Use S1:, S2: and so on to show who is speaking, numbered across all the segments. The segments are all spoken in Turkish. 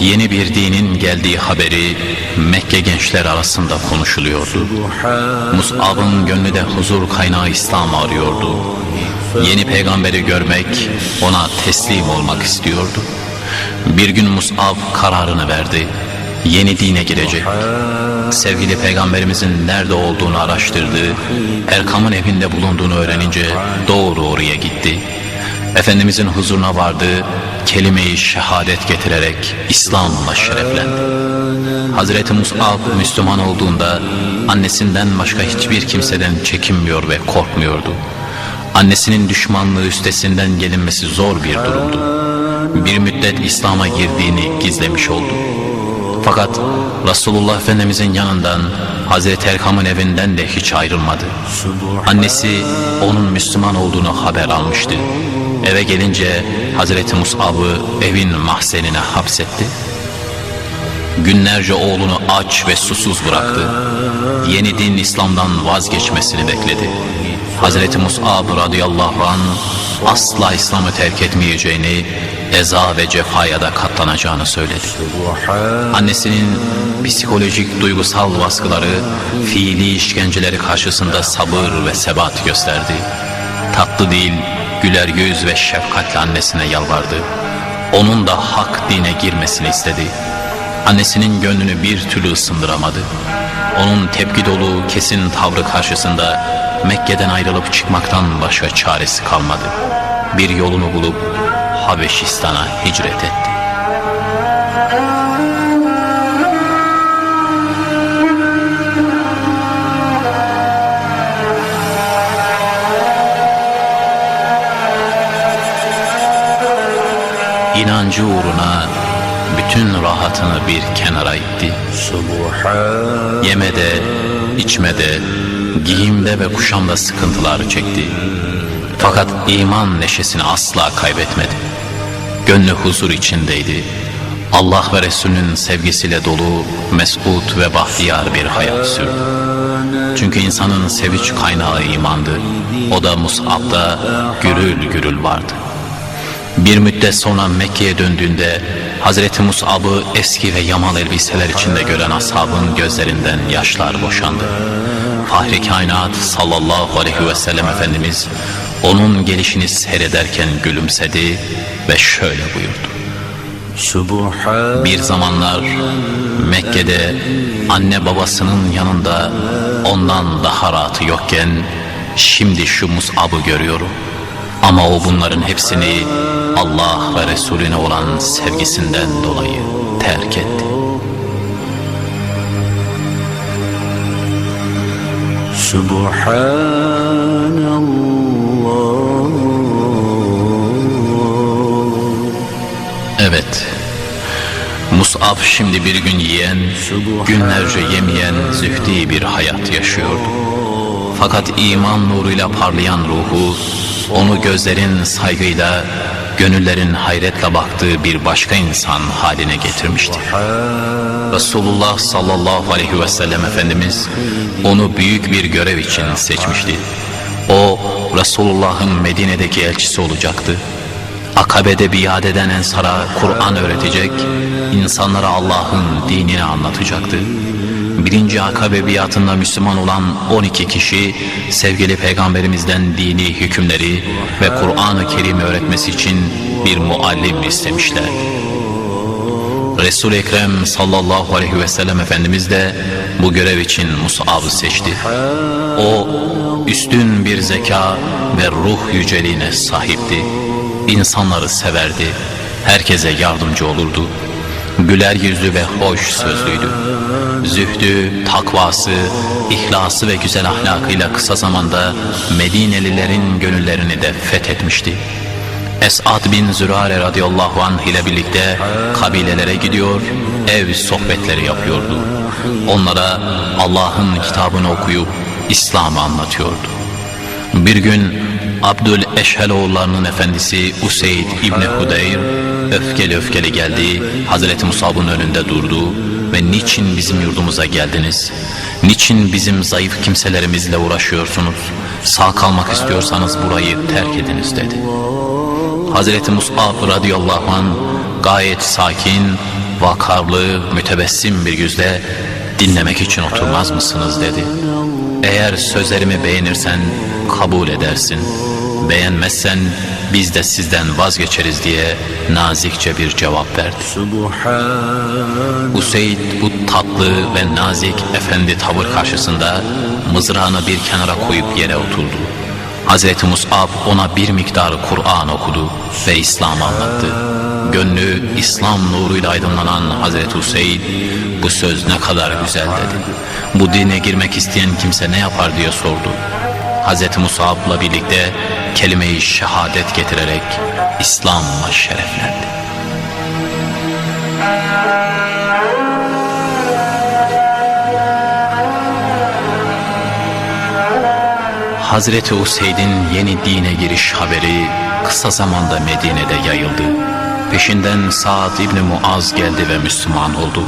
S1: Yeni bir dinin geldiği haberi Mekke gençler arasında konuşuluyordu. Mus'ab'ın gönlü de huzur kaynağı İslam arıyordu. Yeni peygamberi görmek, ona teslim olmak istiyordu. Bir gün Mus'ab kararını verdi. Yeni dine girecek. Sevgili peygamberimizin nerede olduğunu araştırdı. Erkam'ın evinde bulunduğunu öğrenince doğru oraya gitti. Efendimizin huzuruna vardı, kelime-i şehadet getirerek İslam'la şereflendi. Hazreti Mus'ab Müslüman olduğunda annesinden başka hiçbir kimseden çekinmiyor ve korkmuyordu. Annesinin düşmanlığı üstesinden gelinmesi zor bir durumdu. Bir müddet İslam'a girdiğini gizlemiş oldu. Fakat Resulullah Efendimizin yanından Hazreti Erkam'ın evinden de hiç ayrılmadı. Annesi onun Müslüman olduğunu haber almıştı. Eve gelince Hazreti Mus'ab'ı evin mahzenine hapsetti. Günlerce oğlunu aç ve susuz bıraktı. Yeni din İslam'dan vazgeçmesini bekledi. Hazreti Mus'ab radıyallahu an asla İslam'ı terk etmeyeceğini, eza ve cefaya da katlanacağını söyledi. Annesinin psikolojik duygusal baskıları, fiili işkenceleri karşısında sabır ve sebat gösterdi. Tatlı değil, güler yüz ve şefkatle annesine yalvardı. Onun da hak dine girmesini istedi. Annesinin gönlünü bir türlü ısındıramadı. Onun tepki dolu, kesin tavrı karşısında Mekke'den ayrılıp çıkmaktan başka çaresi kalmadı. Bir yolunu bulup Habeşistan'a hicret etti. İnancı uğruna bütün rahatını bir kenara itti. Yemede, içmede, giyimde ve kuşamda sıkıntılar çekti. Fakat iman neşesini asla kaybetmedi. Gönlü huzur içindeydi. Allah ve Resulünün sevgisiyle dolu, mesut ve bahtiyar bir hayat sürdü. Çünkü insanın sevinç kaynağı imandı. O da Mus'ab'da gürül gürül vardı. Bir müddet sonra Mekke'ye döndüğünde Hazreti Mus'ab'ı eski ve yamal elbiseler içinde gören ashabın gözlerinden yaşlar boşandı. Fahri kainat sallallahu aleyhi ve sellem Efendimiz onun gelişini seyrederken gülümsedi ve şöyle buyurdu. Bir zamanlar Mekke'de anne babasının yanında ondan daha rahatı yokken şimdi şu Mus'ab'ı görüyorum. Ama o bunların hepsini Allah ve Resulüne olan sevgisinden dolayı terk etti.
S2: Subhanallah
S1: Evet, Mus'ab şimdi bir gün yiyen, günlerce yemeyen zühdi bir hayat yaşıyordu. Fakat iman nuruyla parlayan ruhu, onu gözlerin saygıyla, gönüllerin hayretle baktığı bir başka insan haline getirmişti. Resulullah sallallahu aleyhi ve sellem Efendimiz onu büyük bir görev için seçmişti. O Resulullah'ın Medine'deki elçisi olacaktı. Akabe'de biat eden Ensar'a Kur'an öğretecek, insanlara Allah'ın dinini anlatacaktı. Birinci Akabe biatında Müslüman olan 12 kişi sevgili peygamberimizden dini hükümleri ve Kur'an-ı Kerim öğretmesi için bir muallim istemişler. Resul-i Ekrem sallallahu aleyhi ve sellem Efendimiz de bu görev için Mus'ab'ı seçti. O üstün bir zeka ve ruh yüceliğine sahipti. İnsanları severdi, herkese yardımcı olurdu. Güler yüzlü ve hoş sözlüydü. Zühdü, takvası, ihlası ve güzel ahlakıyla kısa zamanda Medinelilerin gönüllerini de fethetmişti. Esad bin Zürare radıyallahu anh ile birlikte kabilelere gidiyor, ev sohbetleri yapıyordu. Onlara Allah'ın kitabını okuyup İslam'ı anlatıyordu. Bir gün Abdül Eşheloğullarının efendisi Useyd İbni Hudeyr öfkeli öfkeli geldi, Hazreti Musab'ın önünde durdu ve niçin bizim yurdumuza geldiniz? Niçin bizim zayıf kimselerimizle uğraşıyorsunuz? Sağ kalmak istiyorsanız burayı terk ediniz dedi. Hazreti Mus'ab radıyallahu an gayet sakin, vakarlı, mütebessim bir yüzle dinlemek için oturmaz mısınız dedi. Eğer sözlerimi beğenirsen kabul edersin. Beğenmezsen biz de sizden vazgeçeriz diye nazikçe bir cevap verdi. Useyd bu tatlı ve nazik efendi tavır karşısında mızrağını bir kenara koyup yere oturdu. Hazreti Mus'ab ona bir miktar Kur'an okudu ve İslam'ı anlattı. Gönlü İslam nuruyla aydınlanan Hazreti Useyd bu söz ne kadar güzel dedi. Bu dine girmek isteyen kimse ne yapar diye sordu. Hazreti Mus'ab'la birlikte kelime-i şehadet getirerek İslam'la şereflendi. Hazreti Useyd'in yeni dine giriş haberi kısa zamanda Medine'de yayıldı. Peşinden Sa'd İbni Muaz geldi ve Müslüman oldu.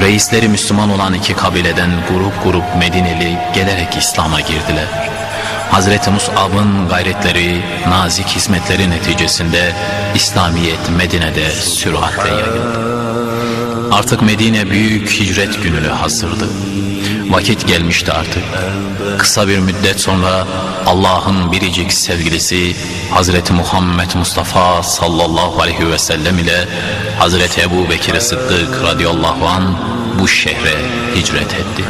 S1: Reisleri Müslüman olan iki kabileden grup grup Medineli gelerek İslam'a girdiler. Hazreti Mus'ab'ın gayretleri, nazik hizmetleri neticesinde İslamiyet Medine'de süratle yayıldı. Artık Medine büyük hicret gününe hazırdı. Vakit gelmişti artık. Kısa bir müddet sonra Allah'ın biricik sevgilisi Hazreti Muhammed Mustafa sallallahu aleyhi ve sellem ile Hazreti Ebu Bekir Sıddık radıyallahu an bu şehre hicret etti.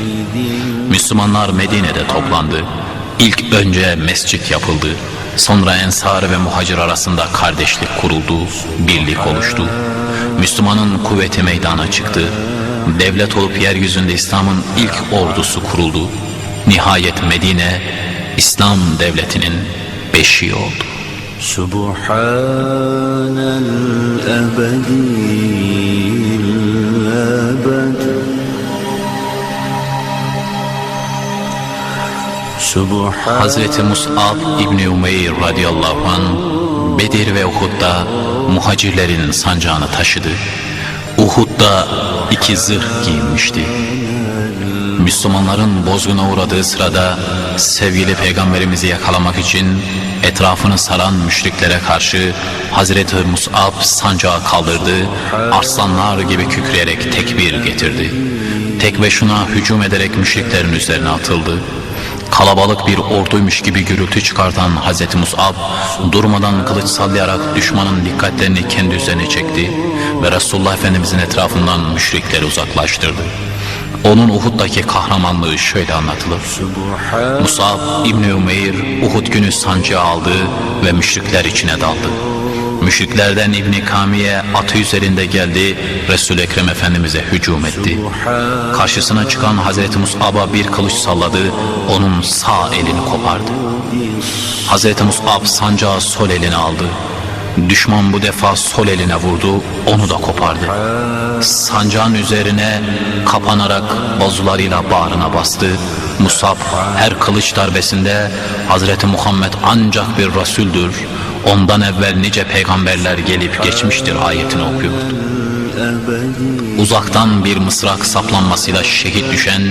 S1: Müslümanlar Medine'de toplandı. İlk önce mescit yapıldı. Sonra ensar ve muhacir arasında kardeşlik kuruldu, birlik oluştu. Müslümanın kuvveti meydana çıktı devlet olup yeryüzünde İslam'ın ilk ordusu kuruldu. Nihayet Medine, İslam devletinin beşiği oldu.
S2: Subhanel ebedil ebed Subhan
S1: Hazreti Mus'ab İbni Umeyr radıyallahu anh Bedir ve Uhud'da muhacirlerin sancağını taşıdı. Uhud'da iki zırh giyinmişti. Müslümanların bozguna uğradığı sırada sevgili peygamberimizi yakalamak için etrafını saran müşriklere karşı Hazreti Mus'ab sancağı kaldırdı, arslanlar gibi kükreyerek tekbir getirdi. Tek başına hücum ederek müşriklerin üzerine atıldı. Kalabalık bir orduymuş gibi gürültü çıkartan Hazreti Mus'ab durmadan kılıç sallayarak düşmanın dikkatlerini kendi üzerine çekti ve Resulullah Efendimizin etrafından müşrikleri uzaklaştırdı. Onun Uhud'daki kahramanlığı şöyle anlatılır. Musab İbni Umeyr Uhud günü sancı aldı ve müşrikler içine daldı. Müşriklerden İbni Kamiye atı üzerinde geldi, Resul-i Ekrem Efendimiz'e hücum etti. Karşısına çıkan Hazreti Mus'ab'a bir kılıç salladı, onun sağ elini kopardı. Hazreti Mus'ab sancağı sol eline aldı. Düşman bu defa sol eline vurdu, onu da kopardı. Sancağın üzerine kapanarak bazularıyla bağrına bastı. Musab her kılıç darbesinde Hazreti Muhammed ancak bir Resuldür. Ondan evvel nice peygamberler gelip geçmiştir ayetini okuyordu. Uzaktan bir mısrak saplanmasıyla şehit düşen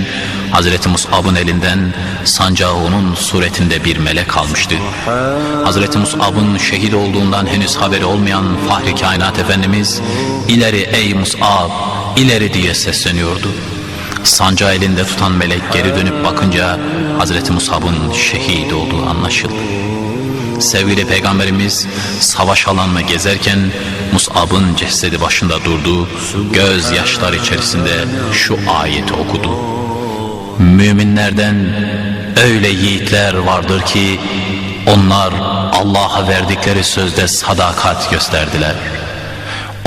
S1: Hazreti Mus'ab'ın elinden sancağı onun suretinde bir melek almıştı. Hazreti Mus'ab'ın şehit olduğundan henüz haberi olmayan Fahri Kainat Efendimiz ileri ey Mus'ab ileri diye sesleniyordu. Sancağı elinde tutan melek geri dönüp bakınca Hazreti Mus'ab'ın şehit olduğu anlaşıldı. Sevgili Peygamberimiz savaş alanını gezerken Mus'ab'ın cesedi başında durdu, gözyaşlar içerisinde şu ayeti okudu. Müminlerden öyle yiğitler vardır ki onlar Allah'a verdikleri sözde sadakat gösterdiler.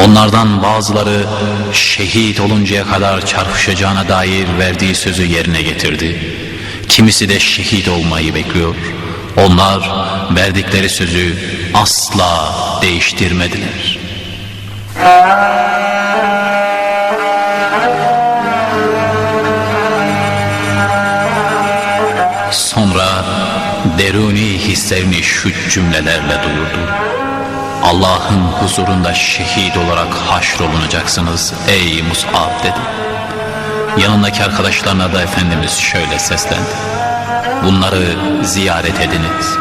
S1: Onlardan bazıları şehit oluncaya kadar çarpışacağına dair verdiği sözü yerine getirdi. Kimisi de şehit olmayı bekliyor. Onlar verdikleri sözü asla değiştirmediler. Sonra deruni hislerini şu cümlelerle duyurdu. Allah'ın huzurunda şehit olarak haşrolunacaksınız ey Mus'ab dedi. Yanındaki arkadaşlarına da Efendimiz şöyle seslendi. Bunları ziyaret ediniz.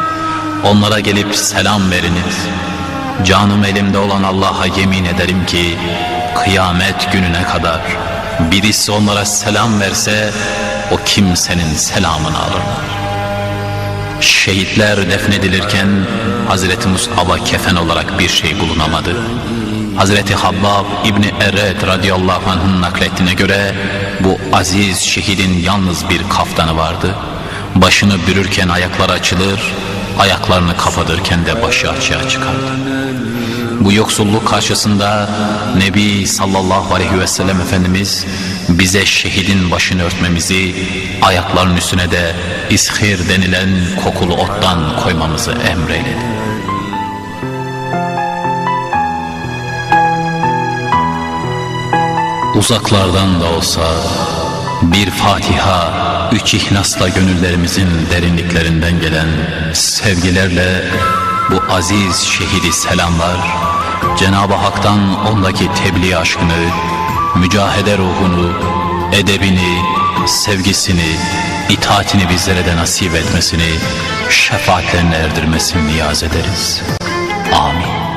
S1: Onlara gelip selam veriniz. Canım elimde olan Allah'a yemin ederim ki kıyamet gününe kadar birisi onlara selam verse o kimsenin selamını alırlar. Şehitler defnedilirken Hazreti Mus'ab'a kefen olarak bir şey bulunamadı. Hazreti Habbab İbni Eret radıyallahu anh'ın naklettiğine göre bu aziz şehidin yalnız bir kaftanı vardı. Başını bürürken ayaklar açılır, ayaklarını kapatırken de başı açığa çıkardı. Bu yoksulluk karşısında Nebi sallallahu aleyhi ve sellem Efendimiz bize şehidin başını örtmemizi, ayaklarının üstüne de ishir denilen kokulu ottan koymamızı emreyledi. Uzaklardan da olsa bir Fatiha, üç ihlasla gönüllerimizin derinliklerinden gelen sevgilerle bu aziz şehidi selamlar, Cenab-ı Hak'tan ondaki tebliğ aşkını, mücahede ruhunu, edebini, sevgisini, itaatini bizlere de nasip etmesini, şefaatlerine erdirmesini niyaz ederiz. Amin.